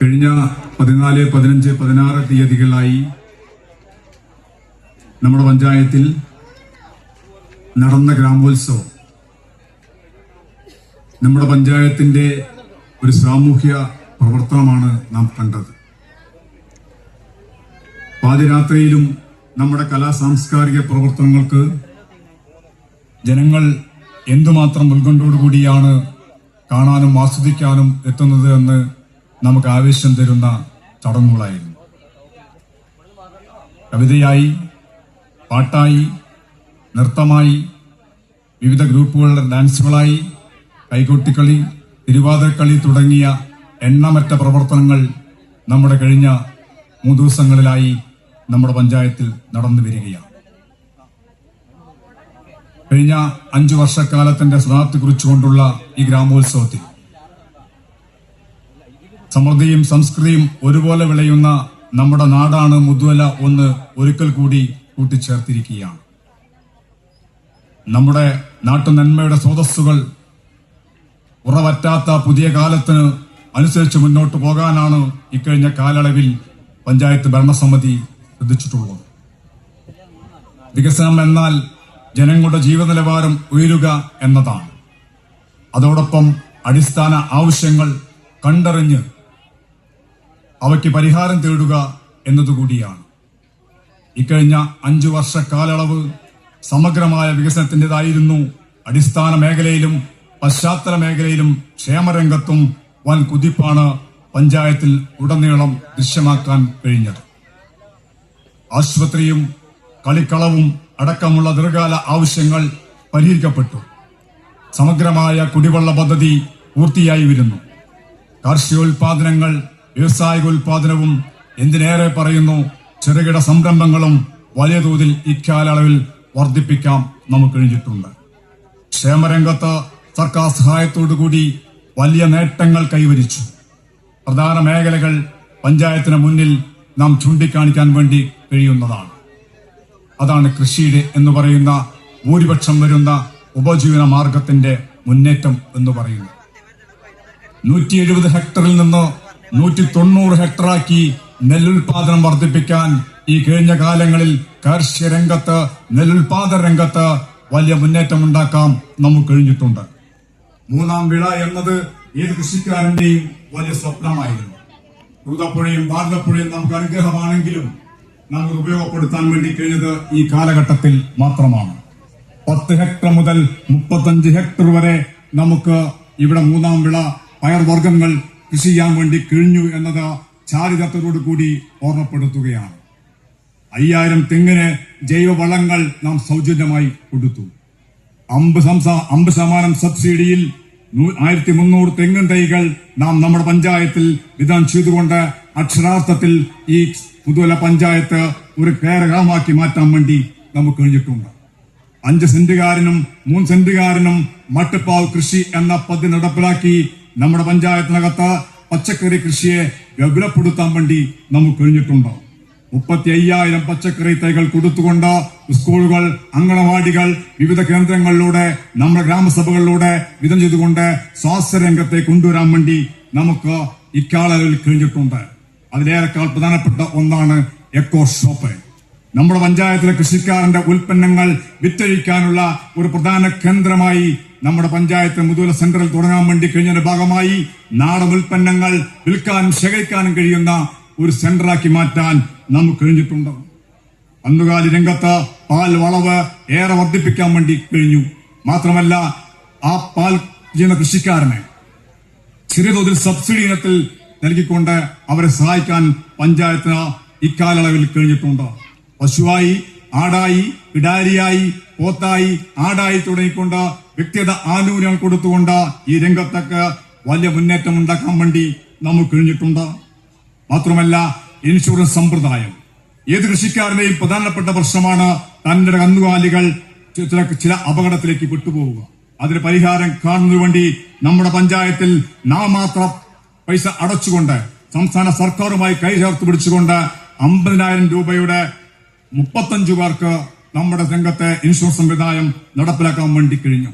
കഴിഞ്ഞ പതിനാല് പതിനഞ്ച് പതിനാറ് തീയതികളായി നമ്മുടെ പഞ്ചായത്തിൽ നടന്ന ഗ്രാമോത്സവം. നമ്മുടെ പഞ്ചായത്തിന്റെ ഒരു സാമൂഹ്യ പ്രവർത്തനമാണ് നാം കണ്ടത്. പാതിരാത്രിയിലും നമ്മുടെ കലാ സാംസ്കാരിക പ്രവർത്തനങ്ങൾക്ക് ജനങ്ങൾ എന്തുമാത്രം ഉത്കണ്ഠയോടുകൂടിയാണ് കാണാനും ആസ്വദിക്കാനും എത്തുന്നത് എന്ന് നമുക്ക് ആവേശം തരുന്ന ചടങ്ങുകളായിരുന്നു. കവിതയായി പാട്ടായി നൃത്തമായി വിവിധ ഗ്രൂപ്പുകളുടെ ഡാൻസുകളായി കൈകൊട്ടിക്കളി തിരുവാതിരക്കളി തുടങ്ങിയ എണ്ണമറ്റ പ്രവർത്തനങ്ങൾ നമ്മുടെ കഴിഞ്ഞ മൂന്ന് ദിവസങ്ങളിലായി നമ്മുടെ പഞ്ചായത്തിൽ നടന്നു വരികയാണ്. കഴിഞ്ഞ അഞ്ചു വർഷക്കാലത്തിന്റെ സ്ഥാനത്ത് കുറിച്ചുകൊണ്ടുള്ള ഈ ഗ്രാമോത്സവത്തിൽ സമൃദ്ധിയും സംസ്കൃതിയും ഒരുപോലെ വിളയുന്ന നമ്മുടെ നാടാണ് മുതുവല ഒന്ന് ഒരിക്കൽ കൂടി കൂട്ടിച്ചേർത്തിരിക്കുകയാണ്. നമ്മുടെ നാട്ടു നന്മയുടെ സ്രോതസ്സുകൾ ഉറവറ്റാത്ത പുതിയ കാലത്തിന് അനുസരിച്ച് മുന്നോട്ട് പോകാനാണ് ഇക്കഴിഞ്ഞ കാലയളവിൽ പഞ്ചായത്ത് ഭരണസമിതി ശ്രദ്ധിച്ചിട്ടുള്ളത്. വികസനം എന്നാൽ ജനങ്ങളുടെ ജീവ നിലവാരം ഉയരുക എന്നതാണ്. അതോടൊപ്പം അടിസ്ഥാന ആവശ്യങ്ങൾ കണ്ടറിഞ്ഞ് അവയ്ക്ക് പരിഹാരം തേടുക എന്നതുകൂടിയാണ്. ഇക്കഴിഞ്ഞ അഞ്ചു വർഷ കാലയളവ് സമഗ്രമായ വികസനത്തിന്റെതായിരുന്നു അടിസ്ഥാന മേഖലയിലും പശ്ചാത്തല മേഖലയിലും ക്ഷേമരംഗത്തും വൻ കുതിപ്പാണ് പഞ്ചായത്തിൽ ഉടനീളം ദൃശ്യമാക്കാൻ കഴിഞ്ഞത്. ആശുപത്രിയും കളിക്കളവും അടക്കമുള്ള ദീർഘകാല ആവശ്യങ്ങൾ പരിഹരിക്കപ്പെട്ടു. സമഗ്രമായ കുടിവെള്ള പദ്ധതി പൂർത്തിയായി വരുന്നു. കാർഷികോൽപാദനങ്ങൾ വ്യവസായികോൽപാദനവും എന്തിനേറെ പറയുന്നു? ചെറുകിട സംരംഭങ്ങളും വലിയ തോതിൽ ഇക്കാലയളവിൽ വർദ്ധിപ്പിക്കാം നമുക്ക് കഴിഞ്ഞിട്ടുണ്ട്. ക്ഷേമരംഗത്ത് സർക്കാർ സഹായത്തോടുകൂടി വലിയ നേട്ടങ്ങൾ കൈവരിച്ചു. പ്രധാന മേഖലകൾ പഞ്ചായത്തിന് മുന്നിൽ നാം ചൂണ്ടിക്കാണിക്കാൻ വേണ്ടി കഴിയുന്നതാണ്. അതാണ് കൃഷിയുടെ എന്ന് പറയുന്ന ഭൂരിപക്ഷം വരുന്ന ഉപജീവന മാർഗത്തിന്റെ മുന്നേറ്റം എന്ന് പറയുന്നത്. നൂറ്റി എഴുപത് ഹെക്ടറിൽ നിന്ന് നൂറ്റി തൊണ്ണൂറ് ഹെക്ടറാക്കി നെല്ലുൽപാദനം വർദ്ധിപ്പിക്കാൻ ഈ കഴിഞ്ഞ കാലങ്ങളിൽ കാർഷിക രംഗത്ത് നെല്ലുൽപാദന രംഗത്ത് വലിയ മുന്നേറ്റം ഉണ്ടാക്കാം നമുക്ക് കഴിഞ്ഞിട്ടുണ്ട്. മൂന്നാം വിള എന്നത് ഏത് കൃഷിക്കാരന്റെയും വലിയ സ്വപ്നമായിരുന്നു. തൂതപ്പുഴയും ഭാരതപ്പുഴയും നമുക്ക് അനുഗ്രഹമാണെങ്കിലും നമുക്ക് ഉപയോഗപ്പെടുത്താൻ വേണ്ടി കഴിഞ്ഞത് ഈ കാലഘട്ടത്തിൽ മാത്രമാണ്. പത്ത് ഹെക്ടർ മുതൽ മുപ്പത്തഞ്ച് ഹെക്ടർ വരെ നമുക്ക് ഇവിടെ മൂന്നാം വിള പയർവർഗങ്ങൾ കൃഷി ചെയ്യാൻ വേണ്ടി കഴിഞ്ഞു എന്നത് ചാരിതത്തോടു കൂടി ഓർമ്മപ്പെടുത്തുകയാണ്. അയ്യായിരം തെങ്ങിന് ജൈവവളങ്ങൾ നാം സൗജന്യമായി കൊടുത്തു. അമ്പ് സംസ അമ്പത് ശതമാനം സബ്സിഡിയിൽ ആയിരത്തി മുന്നൂറ് തെങ്ങും തൈകൾ നാം നമ്മുടെ പഞ്ചായത്തിൽ വിതരണം ചെയ്തുകൊണ്ട് അക്ഷരാർത്ഥത്തിൽ ഈ പുതുവല പഞ്ചായത്ത് ഒരു കേരളമാക്കി മാറ്റാൻ വേണ്ടി നമുക്ക് കഴിഞ്ഞിട്ടുണ്ട്. അഞ്ച് സെന്റുകാരനും മൂന്ന് സെന്റുകാരനും മട്ടുപ്പാവ് കൃഷി എന്ന പദ്ധതി നടപ്പിലാക്കി നമ്മുടെ പഞ്ചായത്തിനകത്ത് പച്ചക്കറി കൃഷിയെ വിപുലപ്പെടുത്താൻ വേണ്ടി നമുക്ക് കഴിഞ്ഞിട്ടുണ്ട്. മുപ്പത്തി അയ്യായിരം പച്ചക്കറി തൈകൾ കൊടുത്തുകൊണ്ട് സ്കൂളുകൾ അങ്കണവാടികൾ വിവിധ കേന്ദ്രങ്ങളിലൂടെ നമ്മുടെ ഗ്രാമസഭകളിലൂടെ വിതം ചെയ്തുകൊണ്ട് സ്വാസ്ഥ്യ രംഗത്തെ കൊണ്ടുവരാൻ വേണ്ടി നമുക്ക് ഇക്കാലയിൽ കഴിഞ്ഞിട്ടുണ്ട്. അതിലേറെക്കാൾ പ്രധാനപ്പെട്ട ഒന്നാണ് എക്കോ ഷോപ്പ്. നമ്മുടെ പഞ്ചായത്തിലെ കൃഷിക്കാരന്റെ ഉൽപ്പന്നങ്ങൾ വിറ്റഴിക്കാനുള്ള ഒരു പ്രധാന കേന്ദ്രമായി നമ്മുടെ പഞ്ചായത്ത് മുതല സെന്ററിൽ തുടങ്ങാൻ വേണ്ടി കഴിഞ്ഞതിന്റെ ഭാഗമായി നാടൻ ഉൽപ്പന്നങ്ങൾ വിൽക്കാനും ശേഖരിക്കാനും കഴിയുന്ന ഒരു സെന്ററാക്കി മാറ്റാൻ നമുക്ക് കഴിഞ്ഞിട്ടുണ്ട്. കന്നുകാലി രംഗത്ത് പാൽ വളവ് ഏറെ വർദ്ധിപ്പിക്കാൻ വേണ്ടി കഴിഞ്ഞു. മാത്രമല്ല ആ പാൽ ചെയ്യുന്ന കൃഷിക്കാരനെ ചെറിയ തോതിൽ സബ്സിഡി ഇനത്തിൽ നൽകിക്കൊണ്ട് അവരെ സഹായിക്കാൻ പഞ്ചായത്തിന് ഇക്കാലയളവിൽ കഴിഞ്ഞിട്ടുണ്ട്. പശുവായി ആടായി ഇടാരിയായി പോത്തായി ആടായി തുടങ്ങിക്കൊണ്ട് വ്യക്തിഗത ആനുകൂല്യങ്ങൾ കൊടുത്തുകൊണ്ട് ഈ രംഗത്തൊക്കെ വലിയ മുന്നേറ്റം ഉണ്ടാക്കാൻ വേണ്ടി നമുക്ക് കഴിഞ്ഞിട്ടുണ്ട്. മാത്രമല്ല ഇൻഷുറൻസ് സമ്പ്രദായം. ഏത് കൃഷിക്കാരുടെയും പ്രധാനപ്പെട്ട പ്രശ്നമാണ് തന്റെ കന്നുകാലികൾ ചില ചില അപകടത്തിലേക്ക് വിട്ടുപോവുക. അതിന് പരിഹാരം കാണുന്നതിനു വേണ്ടി നമ്മുടെ പഞ്ചായത്തിൽ നാം മാത്രം പൈസ അടച്ചുകൊണ്ട് സംസ്ഥാന സർക്കാരുമായി കൈ ചേർത്ത് പിടിച്ചുകൊണ്ട് അമ്പതിനായിരം രൂപയുടെ മുപ്പത്തഞ്ചു പേർക്ക് നമ്മുടെ രംഗത്തെ ഇൻഷുറൻസ് സംവിധാനം നടപ്പിലാക്കാൻ വേണ്ടി കഴിഞ്ഞു.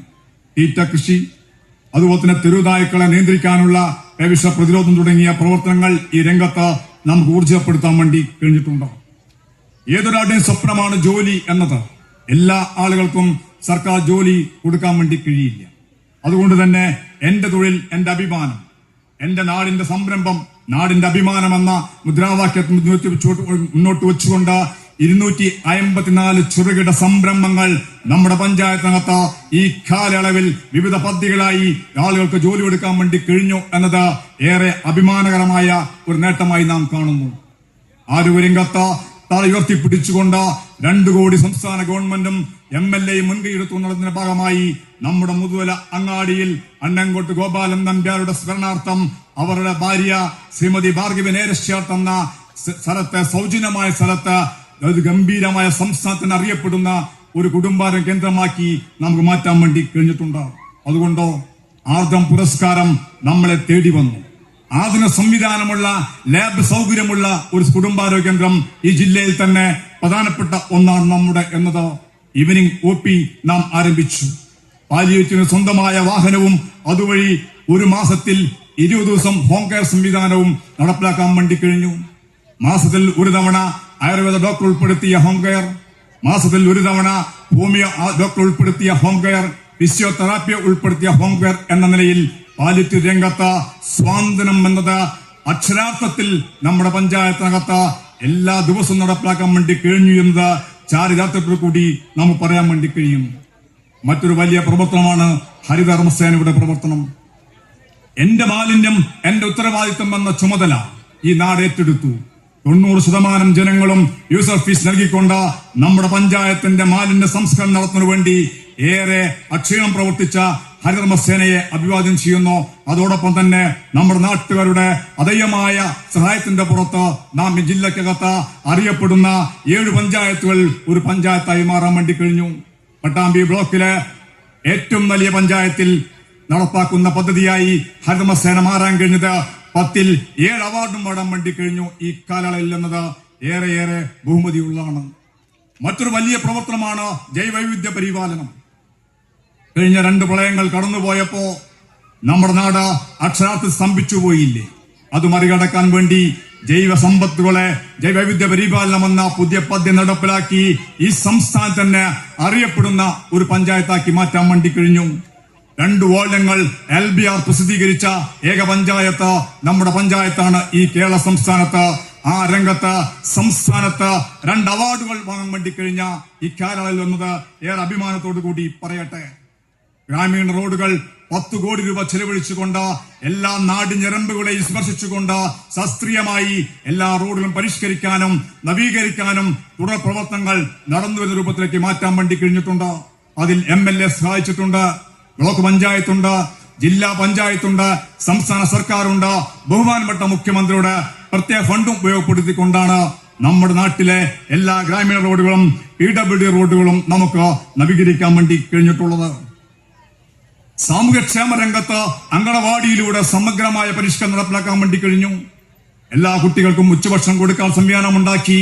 തീറ്റ കൃഷി അതുപോലെ തന്നെ തെരുവുനായ്ക്കളെ നിയന്ത്രിക്കാനുള്ള വിഷ പ്രതിരോധം തുടങ്ങിയ പ്രവർത്തനങ്ങൾ ഈ രംഗത്ത് നമുക്ക് ഊർജപ്പെടുത്താൻ വേണ്ടി കഴിഞ്ഞിട്ടുണ്ട്? ഏതൊരാളുടെയും സ്വപ്നമാണ് ജോലി എന്നത്. എല്ലാ ആളുകൾക്കും സർക്കാർ ജോലി കൊടുക്കാൻ വേണ്ടി കഴിയില്ല. അതുകൊണ്ട് തന്നെ എന്റെ തൊഴിൽ എന്റെ അഭിമാനം എന്റെ നാടിന്റെ സംരംഭം നാടിന്റെ അഭിമാനം എന്ന വെച്ചു- മുന്നോട്ട് വെച്ചുകൊണ്ട് ഇരുന്നൂറ്റി അമ്പത്തിനാല് ചെറുകിട സംരംഭങ്ങൾ നമ്മുടെ പഞ്ചായത്തിനകത്ത് ഈ കാലയളവിൽ വിവിധ പദ്ധതികളായി ആളുകൾക്ക് ജോലി കൊടുക്കാൻ വേണ്ടി കഴിഞ്ഞു എന്നത് ഏറെ അഭിമാനകരമായ ഒരു നേട്ടമായി നാം കാണുന്നു. ആരോഗ്യരംഗത്ത് തലയുയർത്തി പിടിച്ചുകൊണ്ട് രണ്ടു കോടി സംസ്ഥാന ഗവൺമെന്റും എം എൽ എയും മുൻകൈയെടുത്തുന്നതിന്റെ ഭാഗമായി നമ്മുടെ മുതുവല അങ്ങാടിയിൽ അണ്ണങ്കോട്ട് ഗോപാലൻ നമ്പ്യാരുടെ സ്മരണാർത്ഥം അവരുടെ ഭാര്യ ശ്രീമതി ഭാർഗവി നേരശ്യാർട്ട് തന്ന സ്ഥലത്ത് സൗജന്യമായ സ്ഥലത്ത് ഒരു ഗംഭീരമായ സംസ്ഥാനത്തിന് അറിയപ്പെടുന്ന ഒരു കുടുംബാരം കേന്ദ്രമാക്കി നമുക്ക് മാറ്റാൻ വേണ്ടി കഴിഞ്ഞിട്ടുണ്ട്. അതുകൊണ്ടോ ആർദ്രം പുരസ്കാരം നമ്മളെ തേടി വന്നു. ആധുനിക സംവിധാനമുള്ള ലാബ് സൗകര്യമുള്ള ഒരു കുടുംബാരോഗ്യ കേന്ദ്രം ഈ ജില്ലയിൽ തന്നെ പ്രധാനപ്പെട്ട ഒന്നാണ് നമ്മുടെ എന്നത്. ഈവനിങ് ഒ പി നാം ആരംഭിച്ചു. പാലിയേറ്റിന് സ്വന്തമായ വാഹനവും അതുവഴി ഒരു മാസത്തിൽ ഇരുപത് ദിവസം ഹോം കെയർ സംവിധാനവും നടപ്പിലാക്കാൻ വേണ്ടി കഴിഞ്ഞു. മാസത്തിൽ ഒരു തവണ ആയുർവേദ ഡോക്ടർ ഉൾപ്പെടുത്തിയ ഹോം കെയർ മാസത്തിൽ ഒരു തവണ ഹോമിയോ ഡോക്ടർ ഉൾപ്പെടുത്തിയ ഹോം കെയർ ഫിസിയോതെറാപ്പി ഉൾപ്പെടുത്തിയ ഹോം കെയർ എന്ന നിലയിൽ പാലിറ്റ് രംഗത്ത് സ്വാതന്ത്ര്യം എന്നത് അക്ഷരാർത്ഥത്തിൽ നമ്മുടെ പഞ്ചായത്തിനകത്ത് എല്ലാ ദിവസവും നടപ്പിലാക്കാൻ വേണ്ടി കഴിഞ്ഞു എന്നത് ചാരിതാർത്ഥത്തിൽ കൂടി നമുക്ക് പറയാൻ വേണ്ടി കഴിയും. മറ്റൊരു വലിയ പ്രവർത്തനമാണ് ഹരിതകർമ്മസേനയുടെ പ്രവർത്തനം. എന്റെ മാലിന്യം എന്റെ ഉത്തരവാദിത്വം എന്ന ചുമതല ഈ നാട് ഏറ്റെടുത്തു. തൊണ്ണൂറ് ശതമാനം ജനങ്ങളും യൂസർ ഫീസ് നൽകിക്കൊണ്ട് നമ്മുടെ പഞ്ചായത്തിന്റെ മാലിന്യ സംസ്കരണം നടത്തുന്നതിനു വേണ്ടി ഏറെ അക്ഷീണം പ്രവർത്തിച്ച ഹരിതർമ്മസേനയെ അഭിവാദ്യം ചെയ്യുന്നു. അതോടൊപ്പം തന്നെ നമ്മുടെ നാട്ടുകാരുടെ അതയമായ സഹായത്തിന്റെ പുറത്ത് നാം ഈ ജില്ലക്കകത്ത് അറിയപ്പെടുന്ന ഏഴ് പഞ്ചായത്തുകൾ ഒരു പഞ്ചായത്തായി മാറാൻ വേണ്ടി കഴിഞ്ഞു. പട്ടാമ്പി ബ്ലോക്കിലെ ഏറ്റവും വലിയ പഞ്ചായത്തിൽ നടപ്പാക്കുന്ന പദ്ധതിയായി ഹരിതമസേന മാറാൻ കഴിഞ്ഞത് പത്തിൽ ഏഴ് അവാർഡും പാടാൻ വേണ്ടി കഴിഞ്ഞു. ഈ കാലയളവിൽ എന്നത് ഏറെ ഏറെ ബഹുമതിയുള്ളതാണ്. മറ്റൊരു വലിയ പ്രവർത്തനമാണ് ജൈവവൈവിധ്യ പരിപാലനം. കഴിഞ്ഞ രണ്ട് പ്രളയങ്ങൾ കടന്നുപോയപ്പോ നമ്മുടെ നാട് അക്ഷരാർത്ഥത്തിൽ സ്തംഭിച്ചു പോയില്ലേ? അത് മറികടക്കാൻ വേണ്ടി ജൈവ സമ്പത്തുകളെ ജൈവവൈവിധ്യ പരിപാലനം എന്ന പുതിയ പദ്ധതി നടപ്പിലാക്കി ഈ സംസ്ഥാനം തന്നെ അറിയപ്പെടുന്ന ഒരു പഞ്ചായത്താക്കി മാറ്റാൻ വേണ്ടി കഴിഞ്ഞു. രണ്ട് വാർഡങ്ങൾ എൽ ബി ആർ പ്രസിദ്ധീകരിച്ച ഏക പഞ്ചായത്ത് നമ്മുടെ പഞ്ചായത്താണ് ഈ കേരള സംസ്ഥാനത്ത്. ആ രംഗത്ത് സംസ്ഥാനത്ത് രണ്ട് അവാർഡുകൾ വാങ്ങാൻ വേണ്ടി കഴിഞ്ഞ ഈ കേരളയിൽ വന്നത് ഏറെ അഭിമാനത്തോടു കൂടി പറയട്ടെ. ഗ്രാമീണ റോഡുകൾ പത്ത് കോടി രൂപ ചെലവഴിച്ചുകൊണ്ട് എല്ലാ നാടിഞ്ഞരമ്പുകളെയും സ്പർശിച്ചുകൊണ്ട് ശാസ്ത്രീയമായി എല്ലാ റോഡുകളും പരിഷ്കരിക്കാനും നവീകരിക്കാനും തുടർ പ്രവർത്തനങ്ങൾ നടന്നുവരുന്ന രൂപത്തിലേക്ക് മാറ്റാൻ വേണ്ടി കഴിഞ്ഞിട്ടുണ്ട്. അതിൽ എം എൽ എ സഹായിച്ചിട്ടുണ്ട്. ബ്ലോക്ക് പഞ്ചായത്തുണ്ട് ജില്ലാ പഞ്ചായത്തുണ്ട് സംസ്ഥാന സർക്കാരുണ്ട്. ബഹുമാനപ്പെട്ട മുഖ്യമന്ത്രിയുടെ പ്രത്യേക ഫണ്ടും ഉപയോഗപ്പെടുത്തിക്കൊണ്ടാണ് നമ്മുടെ നാട്ടിലെ എല്ലാ ഗ്രാമീണ റോഡുകളും പി ഡബ്ല്യു ഡി റോഡുകളും നമുക്ക് നവീകരിക്കാൻ വേണ്ടി കഴിഞ്ഞിട്ടുള്ളത്. സാമൂഹ്യക്ഷേമ രംഗത്ത് അങ്കണവാടിയിലൂടെ സമഗ്രമായ പരിഷ്കരണം നടപ്പിലാക്കാൻ വേണ്ടി കഴിഞ്ഞു. എല്ലാ കുട്ടികൾക്കും ഉച്ചഭക്ഷണം കൊടുക്കാൻ സംവിധാനം ഉണ്ടാക്കി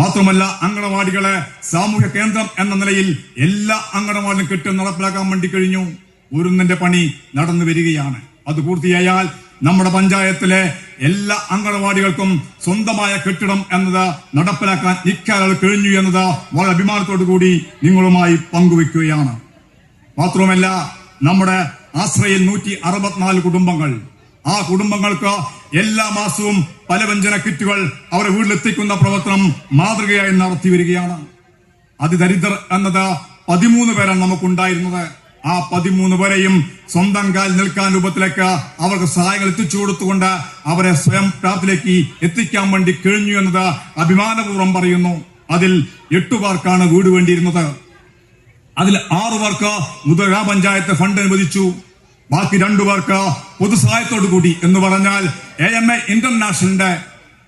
മാത്രമല്ല അങ്കണവാടികളെ സാമൂഹ്യ കേന്ദ്രം എന്ന നിലയിൽ എല്ലാ അങ്കണവാടിയും കെട്ടി നടപ്പിലാക്കാൻ വേണ്ടി കഴിഞ്ഞു. ഒരുന്നിന്റെ പണി നടന്നു വരികയാണ്. അത് പൂർത്തിയായാൽ നമ്മുടെ പഞ്ചായത്തിലെ എല്ലാ അംഗനവാടികൾക്കും സ്വന്തമായ കെട്ടിടം എന്നത് നടപ്പിലാക്കാൻ ഇക്കാലം കഴിഞ്ഞു എന്നത് വളരെ അഭിമാനത്തോടു കൂടി നിങ്ങളുമായി പങ്കുവെക്കുകയാണ് മാത്രമല്ല നമ്മുടെ ആശ്രയിൽ നൂറ്റി അറുപത്തിനാല് കുടുംബങ്ങൾ. ആ കുടുംബങ്ങൾക്ക് എല്ലാ മാസവും പലവ്യഞ്ജന കിറ്റുകൾ അവരെ വീട്ടിലെത്തിക്കുന്ന പ്രവർത്തനം മാതൃകയായി നടത്തി വരികയാണ്. അതിദരിദ്രർ എന്നത് പതിമൂന്ന് പേരാണ് നമുക്കുണ്ടായിരുന്നത്. ആ പതിമൂന്ന് വരെയും സ്വന്തം കാൽ നിൽക്കാൻ രൂപത്തിലേക്ക് അവർക്ക് സഹായങ്ങൾ എത്തിച്ചു കൊടുത്തുകൊണ്ട് അവരെ സ്വയം പ്രാപ്തിലേക്ക് എത്തിക്കാൻ വേണ്ടി കഴിഞ്ഞു എന്നത് അഭിമാനപൂർവം പറയുന്നു. അതിൽ എട്ടു പേർക്കാണ് വീട് വേണ്ടിയിരുന്നത്. അതിൽ ആറു പേർക്ക് മുതല പഞ്ചായത്ത് ഫണ്ട് അനുവദിച്ചു. ബാക്കി രണ്ടു പേർക്ക് പൊതുസഹായത്തോടു കൂടി എന്ന് പറഞ്ഞാൽ എ എം എ ഇന്റർനാഷണലിന്റെ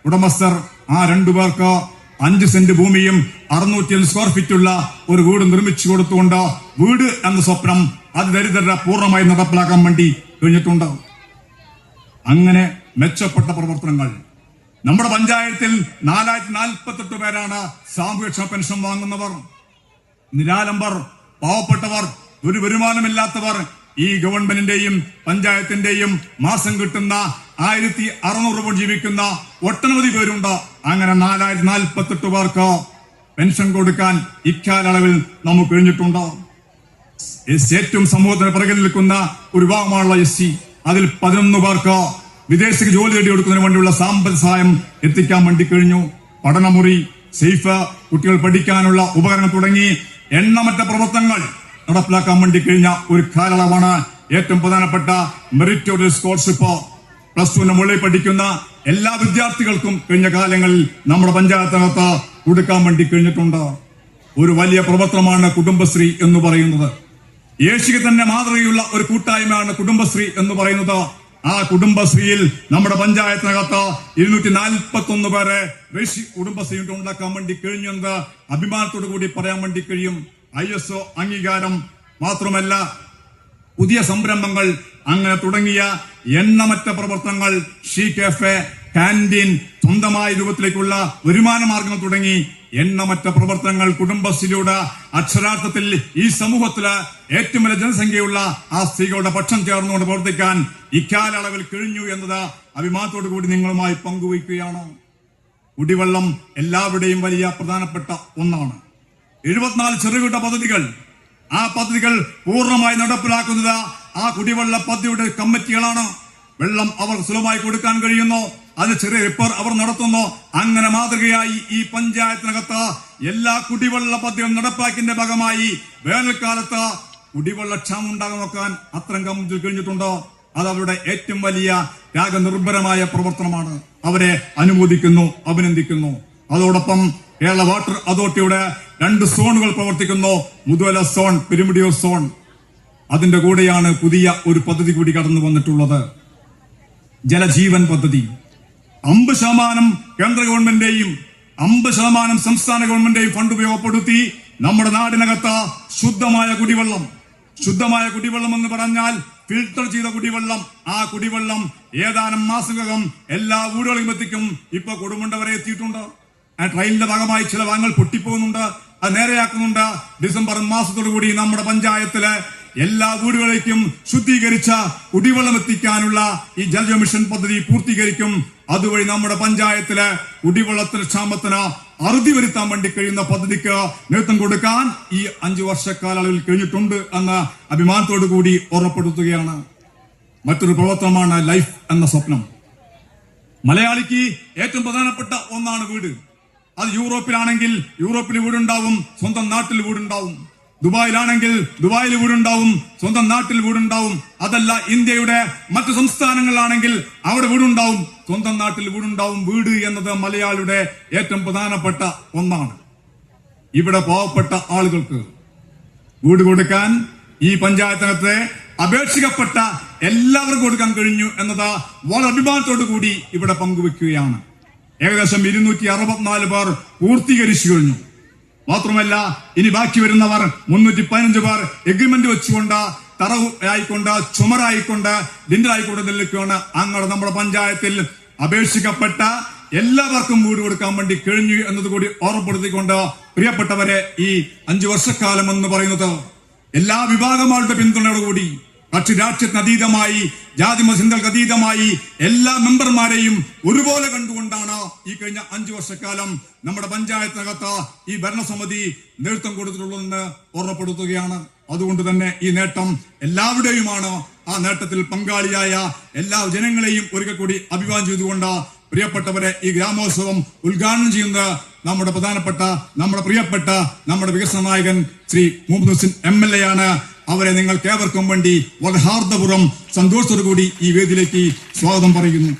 ഉടമസ്ഥർ ആ രണ്ടു പേർക്ക് അഞ്ച് സെന്റ് ഭൂമിയും അറുന്നൂറ്റി സ്ക്വയർ ഫീറ്റ് ഉള്ള ഒരു വീട് നിർമ്മിച്ചു കൊടുത്തുകൊണ്ട് വീട് എന്ന സ്വപ്നം അത് ദരിദ്രരെ പൂർണമായി നടപ്പിലാക്കാൻ വേണ്ടി കഴിഞ്ഞിട്ടുണ്ട്. അങ്ങനെ മെച്ചപ്പെട്ട പ്രവർത്തനങ്ങൾ. നമ്മുടെ പഞ്ചായത്തിൽ നാലായിരത്തി നാൽപ്പത്തെട്ട് പേരാണ് സാമൂഹ്യക്ഷേമ പെൻഷൻ വാങ്ങുന്നവർ. നിരാലംബർ പാവപ്പെട്ടവർ ഒരു വരുമാനമില്ലാത്തവർ ഈ ഗവൺമെന്റിന്റെയും പഞ്ചായത്തിന്റെയും മാസം കിട്ടുന്ന ആയിരത്തി അറുന്നൂറ് രൂപ ജീവിക്കുന്ന ഒട്ടനവധി പേരുണ്ട്. അങ്ങനെ നാലായിരത്തി നാൽപ്പത്തെട്ട് പേർക്ക് പെൻഷൻ കൊടുക്കാൻ ഇക്കാലയളവിൽ നമുക്ക് കഴിഞ്ഞിട്ടുണ്ട്. ഏറ്റവും സമൂഹത്തിന് പിറകിൽ നിൽക്കുന്ന ഒരു വിഭാഗമാണുള്ള എസ് സി. അതിൽ പതിനൊന്ന് പേർക്ക് വിദേശത്ത് ജോലി നേടി കൊടുക്കുന്നതിന് വേണ്ടിയുള്ള സാമ്പത്തിക സഹായം എത്തിക്കാൻ വേണ്ടി കഴിഞ്ഞു. പഠനമുറി സേഫ് കുട്ടികൾ പഠിക്കാനുള്ള ഉപകരണം തുടങ്ങി എണ്ണമറ്റ പ്രവർത്തനങ്ങൾ നടപ്പിലാക്കാൻ വേണ്ടി കഴിഞ്ഞ ഒരു കാലയളവാണ് ഏറ്റവും പ്രധാനപ്പെട്ട മെറിറ്റോറിയൽ സ്കോളർഷിപ്പ്. പ്ലസ് ടുവിന് മുകളിൽ പഠിക്കുന്ന എല്ലാ വിദ്യാർത്ഥികൾക്കും കഴിഞ്ഞ കാലങ്ങളിൽ നമ്മുടെ പഞ്ചായത്തിനകത്ത് കൊടുക്കാൻ വേണ്ടി കഴിഞ്ഞിട്ടുണ്ട്. ഒരു വലിയ പ്രവർത്തനമാണ് കുടുംബശ്രീ എന്ന് പറയുന്നത്. യേശുക്ക് തന്നെ മാതൃകയുള്ള ഒരു കൂട്ടായ്മയാണ് കുടുംബശ്രീ എന്ന് പറയുന്നത്. ആ കുടുംബശ്രീയിൽ നമ്മുടെ പഞ്ചായത്തിനകത്ത് ഇരുന്നൂറ്റി നാൽപ്പത്തി ഒന്ന് പേരെ കുടുംബശ്രീ ഉണ്ടാക്കാൻ വേണ്ടി കഴിഞ്ഞു എന്ന് അഭിമാനത്തോടു കൂടി പറയാൻ വേണ്ടി കഴിയും. ഐ അംഗീകാരം മാത്രമല്ല പുതിയ സംരംഭങ്ങൾ അങ്ങനെ തുടങ്ങിയ എണ്ണമറ്റ പ്രവർത്തനങ്ങൾ ഷീ കെഫെ കാന്റീൻ സ്വന്തമായ രൂപത്തിലേക്കുള്ള വരുമാന മാർഗങ്ങൾ തുടങ്ങി എണ്ണമറ്റ പ്രവർത്തനങ്ങൾ കുടുംബശ്രീയുടെ അക്ഷരാർത്ഥത്തിൽ ഈ സമൂഹത്തിൽ ഏറ്റവും വലിയ ജനസംഖ്യയുള്ള ആ സ്ത്രീകളുടെ പക്ഷം ചേർന്നുകൊണ്ട് പ്രവർത്തിക്കാൻ ഇക്കാലയളവിൽ കഴിഞ്ഞു എന്നത് അഭിമാനത്തോടു കൂടി നിങ്ങളുമായി പങ്കുവയ്ക്കുകയാണ്. കുടിവെള്ളം എല്ലാവരുടെയും വലിയ പ്രധാനപ്പെട്ട ഒന്നാണ്. എഴുപത്തിനാല് ചെറുകിട പദ്ധതികൾ ആ പദ്ധതികൾ പൂർണമായി നടപ്പിലാക്കുന്നത് ആ കുടിവെള്ള പദ്ധതിയുടെ കമ്മിറ്റികളാണ്. വെള്ളം അവർ സുലഭമായി കൊടുക്കാൻ കഴിയുന്നു. അത് ചെറിയ റിപ്പയർ അവർ നടത്തുന്നു. അങ്ങനെ മാതൃകയായി ഈ പഞ്ചായത്തിനകത്ത് എല്ലാ കുടിവെള്ള പദ്ധതികളും നടപ്പാക്കിന്റെ ഭാഗമായി വേനൽക്കാലത്ത് കുടിവെള്ള ക്ഷാമം ഉണ്ടാകാൻ നോക്കാൻ അത്തരം കഴിഞ്ഞിട്ടുണ്ട്. അത് അവരുടെ ഏറ്റവും വലിയ രാഗനിർഭരമായ പ്രവർത്തനമാണ്. അവരെ അനുമോദിക്കുന്നു അഭിനന്ദിക്കുന്നു. അതോടൊപ്പം കേരള വാട്ടർ അതോറിറ്റിയുടെ രണ്ട് സോണുകൾ പ്രവർത്തിക്കുന്നു. Muthuvala zone Perumudiyoor zone. അതിന്റെ കൂടെയാണ് പുതിയ ഒരു പദ്ധതി കൂടി കടന്നു വന്നിട്ടുള്ളത്. ജലജീവൻ പദ്ധതി. അമ്പത് ശതമാനം കേന്ദ്ര ഗവൺമെന്റിന്റെയും അമ്പത് ശതമാനം സംസ്ഥാന ഗവൺമെന്റിന്റെയും ഫണ്ട് ഉപയോഗപ്പെടുത്തി നമ്മുടെ നാടിനകത്ത ശുദ്ധമായ കുടിവെള്ളം ശുദ്ധമായ കുടിവെള്ളം എന്ന് പറഞ്ഞാൽ ഫിൽട്ടർ ചെയ്ത കുടിവെള്ളം. ആ കുടിവെള്ളം ഏതാനും മാസങ്ങൾക്കകം എല്ലാ വീടുകളിലും എത്തിക്കും. ഇപ്പൊ കൊടുമുണ്ട വരെ എത്തിയിട്ടുണ്ട്. ആ ട്രെയിനിന്റെ ഭാഗമായി ചില ഭാഗങ്ങൾ പൊട്ടിപ്പോകുന്നുണ്ട് അത് നേരെയാക്കുന്നുണ്ട്. ഡിസംബർ മാസത്തോടു കൂടി നമ്മുടെ പഞ്ചായത്തിലെ എല്ലാ വീടുകളിലേക്കും ശുദ്ധീകരിച്ച കുടിവെള്ളം എത്തിക്കാനുള്ള ഈ ജലജ മിഷൻ പദ്ധതി പൂർത്തീകരിക്കും. അതുവഴി നമ്മുടെ പഞ്ചായത്തിലെ കുടിവെള്ളത്തിന് ക്ഷാമത്തിന് അറുതി വരുത്താൻ വേണ്ടി കഴിയുന്ന പദ്ധതിക്ക് നേതൃത്വം കൊടുക്കാൻ ഈ അഞ്ചു വർഷക്കാലയളവിൽ കഴിഞ്ഞിട്ടുണ്ട് എന്ന് അഭിമാനത്തോടു കൂടി ഓർമ്മപ്പെടുത്തുകയാണ്. മറ്റൊരു പ്രവർത്തനമാണ് ലൈഫ് എന്ന സ്വപ്നം. മലയാളിക്ക് ഏറ്റവും പ്രധാനപ്പെട്ട ഒന്നാണ് വീട്. അത് യൂറോപ്പിലാണെങ്കിൽ യൂറോപ്പിൽ വീടുണ്ടാവും സ്വന്തം നാട്ടിൽ വീടുണ്ടാവും. ദുബായിലാണെങ്കിൽ ദുബായിൽ വീടുണ്ടാവും സ്വന്തം നാട്ടിൽ വീടുണ്ടാവും. അതല്ല ഇന്ത്യയുടെ മറ്റു സംസ്ഥാനങ്ങളിലാണെങ്കിൽ അവിടെ വീടുണ്ടാവും. സ്വന്തം നാട്ടിൽ വീടുണ്ടാവും. വീട് എന്നത് മലയാളിയുടെ ഏറ്റവും പ്രധാനപ്പെട്ട ഒന്നാണ്. ഇവിടെ പാവപ്പെട്ട ആളുകൾക്ക് വീട് കൊടുക്കാൻ ഈ പഞ്ചായത്തിനകത്തെ അപേക്ഷിക്കപ്പെട്ട എല്ലാവർക്കും കൊടുക്കാൻ കഴിഞ്ഞു എന്നത് വളരെ അഭിമാനത്തോടു കൂടി ഇവിടെ പങ്കുവെക്കുകയാണ്. ഏകദേശം ഇരുന്നൂറ്റി അറുപത്തിനാല് പേർ പൂർത്തീകരിച്ചു കഴിഞ്ഞു. മാത്രമല്ല ഇനി ബാക്കി വരുന്നവർ മുന്നൂറ്റി പതിനഞ്ച് പേർ എഗ്രിമെന്റ് വെച്ചുകൊണ്ട് തറവ് ആയിക്കൊണ്ട് ചുമരായിക്കൊണ്ട് ലിൻഡറായിക്കൊണ്ട് നിൽക്കുകയാണ്. അങ്ങനെ നമ്മുടെ പഞ്ചായത്തിൽ അപേക്ഷിക്കപ്പെട്ട എല്ലാവർക്കും വീട് കൊടുക്കാൻ വേണ്ടി കഴിഞ്ഞു എന്നതുകൂടി ഓർമ്മപ്പെടുത്തിക്കൊണ്ട് പ്രിയപ്പെട്ടവരെ ഈ അഞ്ചു വർഷക്കാലം എന്ന് പറയുന്നത് എല്ലാ വിഭാഗങ്ങളുടെ പിന്തുണയോടുകൂടി കക്ഷി രാഷ്ട്രീയത്തിന് അതീതമായി ജാതി മതങ്ങൾക്ക് അതീതമായി എല്ലാ മെമ്പർമാരെയും ഒരുപോലെ കണ്ടുകൊണ്ടാണ് ഈ കഴിഞ്ഞ അഞ്ചു വർഷക്കാലം നമ്മുടെ പഞ്ചായത്തിനകത്ത് ഈ ഭരണസമിതി നേതൃത്വം കൊടുത്തിട്ടുള്ളതെന്ന് ഓർമ്മപ്പെടുത്തുകയാണ്. അതുകൊണ്ട് തന്നെ ഈ നേട്ടം എല്ലാവരുടെയുമാണ്. ആ നേട്ടത്തിൽ പങ്കാളിയായ എല്ലാ ജനങ്ങളെയും ഒരിക്കൽ കൂടി അഭിവാദ്യം ചെയ്തുകൊണ്ട് പ്രിയപ്പെട്ടവരെ ഈ ഗ്രാമോത്സവം ഉദ്ഘാടനം ചെയ്യുന്നത് നമ്മുടെ പ്രധാനപ്പെട്ട നമ്മുടെ പ്രിയപ്പെട്ട നമ്മുടെ വികസന നായകൻ Shri Muhammad Husin M L A ആണ്. അവരെ നിങ്ങൾക്ക് ഏവർക്കും വേണ്ടി വളരെ ഹാർദപൂർവം സന്തോഷത്തോടു കൂടി ഈ വേദിയിലേക്ക് സ്വാഗതം പറയുന്നു.